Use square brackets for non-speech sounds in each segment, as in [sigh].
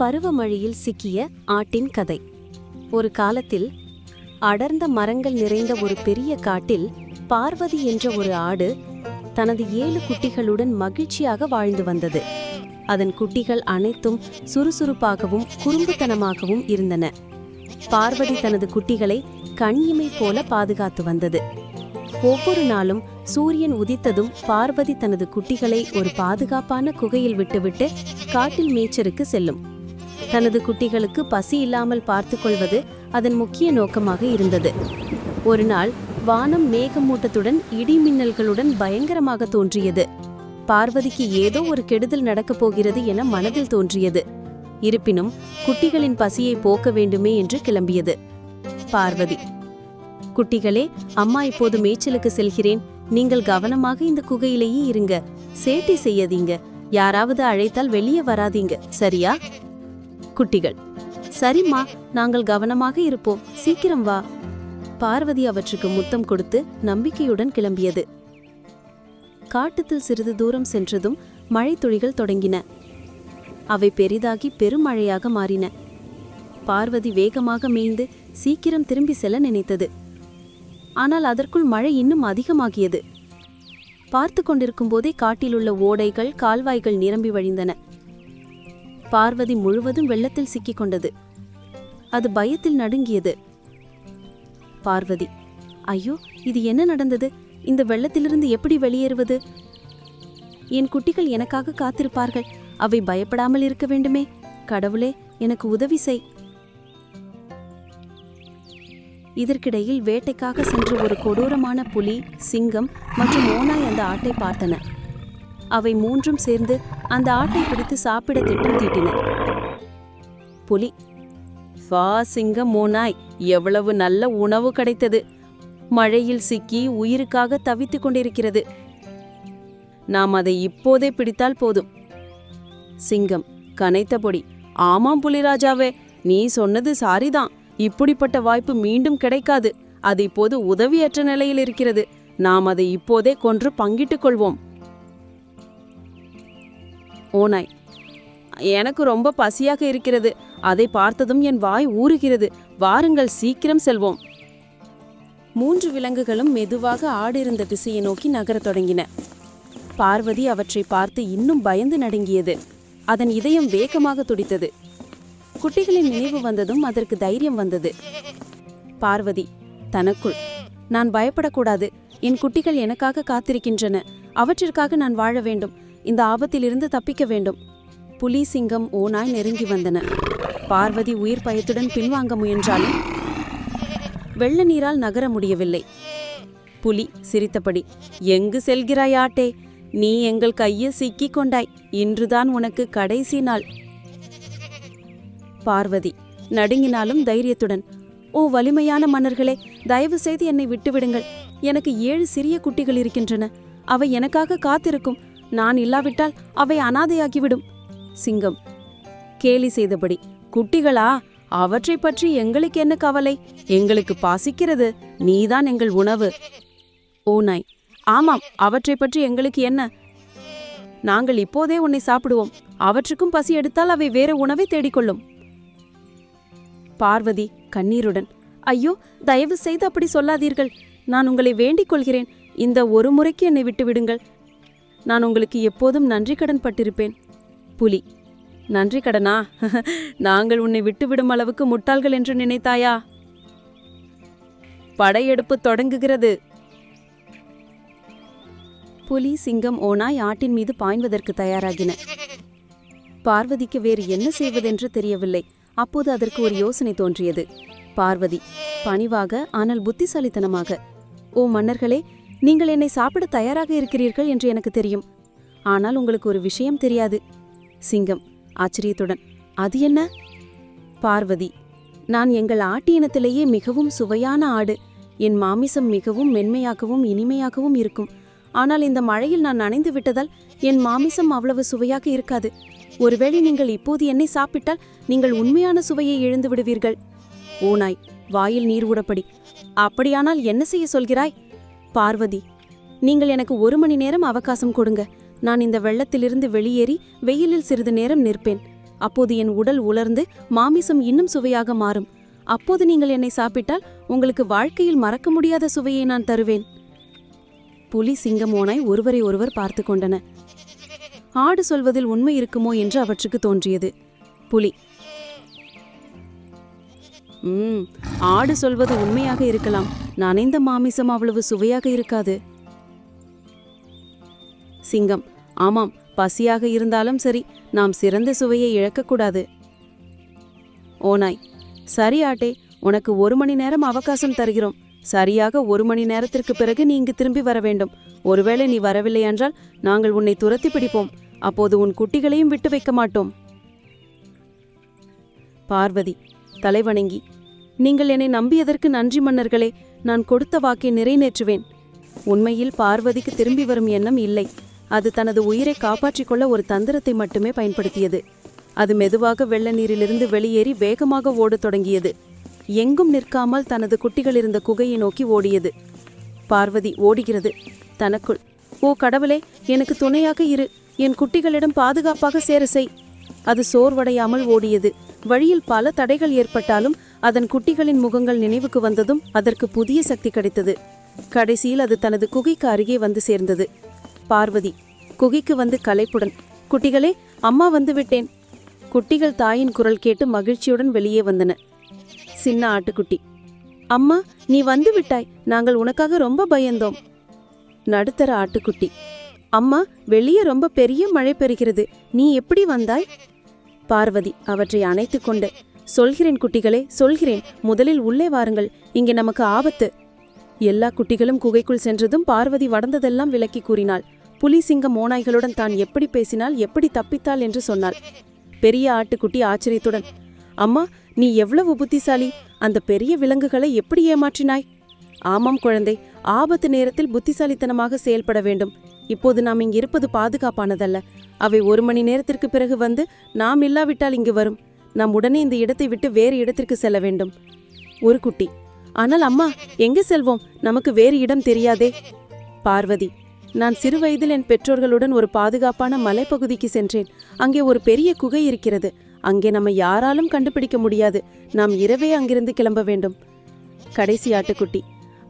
பருவமழையில் சிக்கிய ஆட்டின் கதை. ஒரு காலத்தில் அடர்ந்த மரங்கள் நிறைந்த ஒரு பெரிய காட்டில் பார்வதி என்ற ஒரு ஆடு தனது ஏழு குட்டிகளுடன் மகிழ்ச்சியாக வாழ்ந்து வந்தது. அதன் குட்டிகள் அனைத்தும் சுறுசுறுப்பாகவும் குறும்புத்தனமாகவும் இருந்தன. பார்வதி தனது குட்டிகளை கண்ணிமை போல பாதுகாத்து வந்தது. ஒவ்வொரு நாளும் சூரியன் உதித்ததும் பார்வதி தனது குட்டிகளை ஒரு பாதுகாப்பான குகையில் விட்டுவிட்டு காட்டில் மேய்ச்சலுக்கு செல்லும். தனது குட்டிகளுக்கு பசி இல்லாமல் பார்த்துக்கொள்வது அதன் முக்கிய நோக்கமாக இருந்தது. ஒரு நாள் வானம் மேகமூட்டத்துடன் இடி மின்னல்களுடன் பயங்கரமாக தோன்றியது. பார்வதிக்கு ஏதோ ஒரு கெடுதல் நடக்கப் போகிறது என மனதில் தோன்றியது. இருப்பினும் குட்டிகளின் பசியை போக்க வேண்டுமே என்று கிளம்பியது. பார்வதி குட்டிகளே அம்மா இப்போது மேய்ச்சலுக்கு செல்கிறேன். நீங்கள் கவனமாக இந்த குகையிலேயே இருங்க. சேட்டை செய்யாதீங்க. யாராவது அழைத்தால் வெளியே வராதீங்க. சரியா? குட்டிகள். சரிம்மா நாங்கள் கவனமாக இருப்போம். சீக்கிரம் வா. பார்வதி அவற்றுக்கு முத்தம் கொடுத்து நம்பிக்கையுடன் கிளம்பியது. காட்டுத்தில் சிறிது தூரம் சென்றதும் மழைத்துளிகள் தொடங்கின. அவை பெரிதாகி பெருமழையாக மாறின. பார்வதி வேகமாக மேய்ந்து சீக்கிரம் திரும்பி செல்ல நினைத்தது. ஆனால் அதற்குள் மழை இன்னும் அதிகமாகியது. பார்த்து கொண்டிருக்கும் போதே காட்டிலுள்ள ஓடைகள் கால்வாய்கள் நிரம்பி வழிந்தன. பார்வதி முழுவதும் வெள்ளத்தில் சிக்கிக் கொண்டது அது பயத்தில் நடுங்கியது. பார்வதி ஐயோ இது என்ன நடந்தது? இந்த வெள்ளத்திலிருந்து எப்படி வெளியேறுவது? என் குட்டிகள் எனக்காக காத்திருப்பார்கள். அவை பயப்படாமல் இருக்க வேண்டுமே. கடவுளே எனக்கு உதவி செய். இதற்கிடையில் வேட்டைக்காக சென்ற ஒரு கொடூரமான புலி சிங்கம் மற்றும் ஓனாய் அந்த ஆட்டை பார்த்தன. அவை மூன்றும் சேர்ந்து அந்த ஆட்டை பிடித்து சாப்பிட திட்டம் தீட்டின புலி வா சிங்கம் மோனாய் எவ்வளவு நல்ல உணவு கிடைத்தது. மழையில் சிக்கி உயிருக்காக தவித்துக் கொண்டிருக்கிறது. நாம் அதை இப்போதே பிடித்தால் போதும். சிங்கம் கனைத்த பொடி ஆமாம் புலிராஜாவே நீ சொன்னது சாரிதான். இப்படிப்பட்ட வாய்ப்பு மீண்டும் கிடைக்காது. அது இப்போது உதவியற்ற நிலையில் இருக்கிறது. நாம் அதை இப்போதே கொன்று பங்கிட்டுக் கொள்வோம். ஓநாய் எனக்கு ரொம்ப பசியாக இருக்கிறது. அதை பார்த்ததும் என் வாய் ஊறுகிறது. வாருங்கள் சீக்கிரம் செல்வோம். மூன்று விலங்குகளும் மெதுவாக ஆடிருந்த திசையை நோக்கி நகரத் தொடங்கின. பார்வதி அவற்றை பார்த்து இன்னும் பயந்து நடுங்கியது. அதன் இதயம் வேகமாக துடித்தது. குட்டிகளின் நினைவு வந்ததும் அதற்கு தைரியம் வந்தது. பார்வதி தனக்குள். நான் பயப்படக்கூடாது. என் குட்டிகள் எனக்காக காத்திருக்கின்றன. அவற்றிற்காக நான் வாழ வேண்டும். இந்த ஆபத்திலிருந்து தப்பிக்க வேண்டும். புலி சிங்கம் ஓனாய் நெருங்கி வந்தன. பார்வதி உயிர் பயத்துடன் பின்வாங்க முயன்றாலும் வெள்ள நீரால் நகர முடியவில்லை. புலி சிரித்தபடி எங்கு செல்கிறாய் ஆட்டே? நீ எங்கள் கையை சிக்கிக் கொண்டாய். இன்றுதான் உனக்கு கடைசி நாள். பார்வதி நடுங்கினாலும் தைரியத்துடன் ஓ வலிமையான மன்னர்களே தயவு செய்து என்னை விட்டுவிடுங்கள். எனக்கு ஏழு சிறிய குட்டிகள் இருக்கின்றன. அவை எனக்காக காத்திருக்கும். நான் இல்லாவிட்டால் அவை அனாதையாகிவிடும். சிங்கம். கேலி செய்தபடி குட்டிகளா அவற்றை பற்றி எங்களுக்கு என்ன கவலை? எங்களுக்கு பாசிக்கிறது நீதான் எங்கள் உணவு. ஓநாய் ஆமாம் அவற்றை பற்றி எங்களுக்கு என்ன? நாங்கள் இப்போதே உன்னை சாப்பிடுவோம். அவற்றுக்கும் பசி எடுத்தால் அவை வேற உணவை தேடிக்கொள்ளும். பார்வதி கண்ணீருடன் ஐயோ தயவு செய்து அப்படி சொல்லாதீர்கள். நான் உங்களை வேண்டிக் கொள்கிறேன். இந்த ஒரு முறைக்கு என்னை விட்டு விடுங்கள் நான் உங்களுக்கு எப்போதும் நன்றி கடன் பட்டிருப்பேன். புலி. நன்றி கடனா? [laughs] நாங்கள் உன்னை விட்டுவிடும் அளவுக்கு முட்டாள்கள் என்று நினைத்தாயா? படையெடுப்பு தொடங்குகிறது. புலி சிங்கம் ஓனாய் ஆட்டின் மீது பாய்வதற்கு தயாராகின. பார்வதிக்கு வேறு என்ன செய்வதென்று தெரியவில்லை. அப்போது அதற்கு ஒரு யோசனை தோன்றியது. பார்வதி பணிவாக ஆனால் புத்திசாலித்தனமாக ஓ மன்னர்களே நீங்கள் என்னை சாப்பிட தயாராக இருக்கிறீர்கள் என்று எனக்கு தெரியும். ஆனால் உங்களுக்கு ஒரு விஷயம் தெரியாது. சிங்கம் ஆச்சரியத்துடன் அது என்ன? பார்வதி நான் எங்கள் ஆட்டு இனத்திலேயே மிகவும் சுவையான ஆடு. என் மாமிசம் மிகவும் மென்மையாகவும் இனிமையாகவும் இருக்கும். ஆனால் இந்த மழையில் நான் நனைந்து விட்டதால் என் மாமிசம் அவ்வளவு சுவையாக இருக்காது. ஒருவேளை நீங்கள் இப்போது என்னை சாப்பிட்டால் நீங்கள் உண்மையான சுவையை இழந்து விடுவீர்கள் ஓநாய் வாயில் நீர் ஊடப்படி அப்படியானால் என்ன செய்ய சொல்கிறாய்? பார்வதி நீங்கள் எனக்கு ஒரு மணி நேரம் அவகாசம் கொடுங்க. நான் இந்த வெள்ளத்திலிருந்து வெளியேறி வெயிலில் சிறிது நேரம் நிற்பேன். அப்போது என் உடல் உலர்ந்து மாமிசம் இன்னும் சுவையாக மாறும். அப்போது நீங்கள் என்னை சாப்பிட்டால் உங்களுக்கு வாழ்க்கையில் மறக்க முடியாத சுவையை நான் தருவேன். புலி சிங்கமோனாய் ஒருவரை ஒருவர் பார்த்து கொண்டன. ஆடு சொல்வதில் உண்மை இருக்குமோ என்று அவற்றுக்கு தோன்றியது. புலி ம் ஆடு சொல்வது உண்மையாக இருக்கலாம். நனைந்த மாமிசம் அவ்வளவு சுவையாக இருக்காது. சிங்கம் ஆமாம் பசியாக இருந்தாலும் சரி நாம் சிறந்த சுவையை இழக்கக்கூடாது. ஓநாய் சரி ஆட்டே உனக்கு ஒரு மணி நேரம் அவகாசம் தருகிறோம். சரியாக ஒரு மணி நேரத்திற்கு பிறகு நீ இங்கு திரும்பி வர வேண்டும். ஒருவேளை நீ வரவில்லை என்றால் நாங்கள் உன்னை துரத்தி பிடிப்போம். அப்போது உன் குட்டிகளையும் விட்டு வைக்க மாட்டோம். பார்வதி தலைவணங்கி நீங்கள் என்னை நம்பியதற்கு நன்றி மன்னர்களே. நான் கொடுத்த வாக்கை நிறைவேற்றுவேன். உண்மையில் பார்வதிக்கு திரும்பி வரும் எண்ணம் இல்லை. அது தனது உயிரை காப்பாற்றிக் கொள்ள ஒரு தந்திரத்தை மட்டுமே பயன்படுத்தியது. அது மெதுவாக வெள்ள நீரிலிருந்து வெளியேறி வேகமாக ஓடத் தொடங்கியது. எங்கும் நிற்காமல் தனது குட்டிகள் இருந்த குகையை நோக்கி ஓடியது. பார்வதி ஓடுகிறது. தனக்குள் ஓ கடவுளே எனக்கு துணையாக இரு. என் குட்டிகளிடம் பாதுகாப்பாக சேர செய். அது சோர்வடையாமல் ஓடியது. வழியில் பல தடைகள் ஏற்பட்டாலும் அதன் குட்டிகளின் முகங்கள் நினைவுக்கு வந்ததும் அதற்கு புதிய சக்தி கிடைத்தது. கடைசியில் அது தனது குகைக்கு அருகே வந்து சேர்ந்தது. பார்வதி குகைக்கு வந்து களைப்புடன் குட்டிகளே அம்மா வந்து விட்டேன். குட்டிகள் தாயின் குரல் கேட்டு மகிழ்ச்சியுடன் வெளியே வந்தன. சின்ன ஆட்டுக்குட்டி அம்மா நீ வந்து விட்டாய். நாங்கள் உனக்காக ரொம்ப பயந்தோம். நடுத்தர ஆட்டுக்குட்டி அம்மா வெளியே ரொம்ப பெரிய மழை பெறுகிறது. நீ எப்படி வந்தாய்? பார்வதி அவற்றை அணைத்து கொண்டு சொல்கிறேன் குட்டிகளே சொல்கிறேன். முதலில் உள்ளே வாருங்கள். இங்கே நமக்கு ஆபத்து. எல்லா குட்டிகளும் குகைக்குள் சென்றதும் பார்வதி வடந்ததெல்லாம் விளக்கி கூறினாள். புலி சிங்க மோனாய்களுடன் தான் எப்படி பேசினால் எப்படி தப்பித்தாள் என்று சொன்னாள். பெரிய ஆட்டுக்குட்டி ஆச்சரியத்துடன் அம்மா நீ எவ்வளவு புத்திசாலி. அந்த பெரிய விலங்குகளை எப்படி ஏமாற்றினாய்? ஆமாம் குழந்தை ஆபத்து நேரத்தில் புத்திசாலித்தனமாக செயல்பட வேண்டும். இப்போது நாம் இங்கு இருப்பது பாதுகாப்பானதல்ல. அவை ஒரு மணி நேரத்திற்கு பிறகு வந்து நாம் இல்லாவிட்டால் இங்கு வரும். நாம் உடனே இந்த இடத்தை விட்டு வேறு இடத்திற்கு செல்ல வேண்டும். ஒரு குட்டி. ஆனால் அம்மா எங்கு செல்வோம்? நமக்கு வேறு இடம் தெரியாதே. பார்வதி நான் சிறுவயதில் என் பெற்றோர்களுடன் ஒரு பாதுகாப்பான மலைப்பகுதிக்கு சென்றேன். அங்கே ஒரு பெரிய குகை இருக்கிறது. அங்கே நம்ம யாராலும் கண்டுபிடிக்க முடியாது. நாம் இரவே அங்கிருந்து கிளம்ப வேண்டும். கடைசி ஆட்டுக்குட்டி.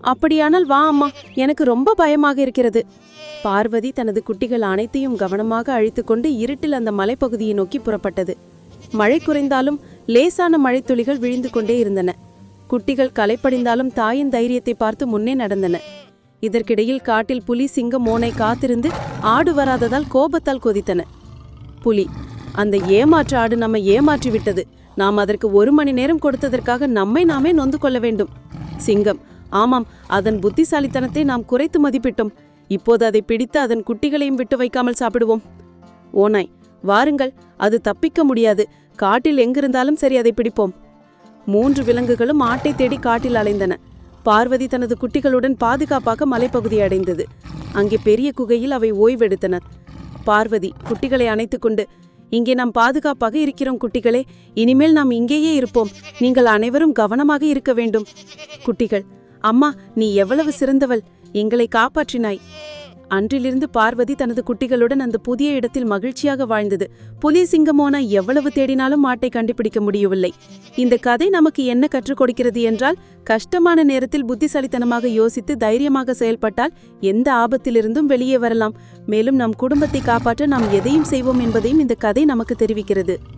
அப்படியானால் வா அம்மா எனக்கு ரொம்ப பயமாக இருக்கிறது. பார்வதி தனது குட்டிகள் அனைத்தையும் கவனமாக அழித்துக்கொண்டு இருட்டில் அந்த மலைப்பகுதியை நோக்கி புறப்பட்டது. மழை குறைந்தாலும் லேசான மழைத்துளிகள் விழுந்து கொண்டே இருந்தன. குட்டிகள் களைப்படிந்தாலும் தாயின் தைரியத்தை பார்த்து முன்னே நடந்தன. இதற்கிடையில் காட்டில் புலி சிங்கம் மோனை காத்திருந்து ஆடு வராததால் கோபத்தால் கொதித்தன. புலி அந்த ஏமாற்று ஆடு நம்மை ஏமாற்றி விட்டது நாம் அதற்கு ஒரு மணி நேரம் கொடுத்ததற்காக நம்மை நாமே நொந்து கொள்ள வேண்டும். சிங்கம் ஆமாம் அதன் புத்திசாலித்தனத்தை நாம் குறைத்து மதிப்பிட்டோம். இப்போது அதை பிடித்து அதன் குட்டிகளையும் விட்டு வைக்காமல் சாப்பிடுவோம். ஓனாய் வாருங்கள் அது தப்பிக்க முடியாது. காட்டில் எங்கிருந்தாலும் சரி அதை பிடிப்போம். மூன்று விலங்குகளும் ஆட்டை தேடி காட்டில் அலைந்தன. பார்வதி தனது குட்டிகளுடன் பாதுகாப்பாக மலைப்பகுதி அடைந்தது. அங்கே பெரிய குகையில் அவை ஓய்வெடுத்தன. பார்வதி குட்டிகளை அணைத்துக்கொண்டு இங்கே நாம் பாதுகாப்பாக இருக்கிறோம் குட்டிகளே இனிமேல் நாம் இங்கேயே இருப்போம். நீங்கள் அனைவரும் கவனமாக இருக்க வேண்டும். குட்டிகள் அம்மா நீ எவ்வளவு சிறந்தவள். எங்களை காப்பாற்றினாய். அன்றிலிருந்து பார்வதி தனது குட்டிகளுடன் அந்த புதிய இடத்தில் மகிழ்ச்சியாக வாழ்ந்தது. புலி சிங்கமோனா எவ்வளவு தேடினாலும் மாட்டை கண்டுபிடிக்க முடியவில்லை. இந்த கதை நமக்கு என்ன கற்றுக் கொடுக்கிறது என்றால் கஷ்டமான நேரத்தில் புத்திசாலித்தனமாக யோசித்து தைரியமாக செயல்பட்டால் எந்த ஆபத்திலிருந்தும் வெளியே வரலாம். மேலும் நம் குடும்பத்தை காப்பாற்ற நாம் எதையும் செய்வோம் என்பதையும் இந்த கதை நமக்கு தெரிவிக்கிறது.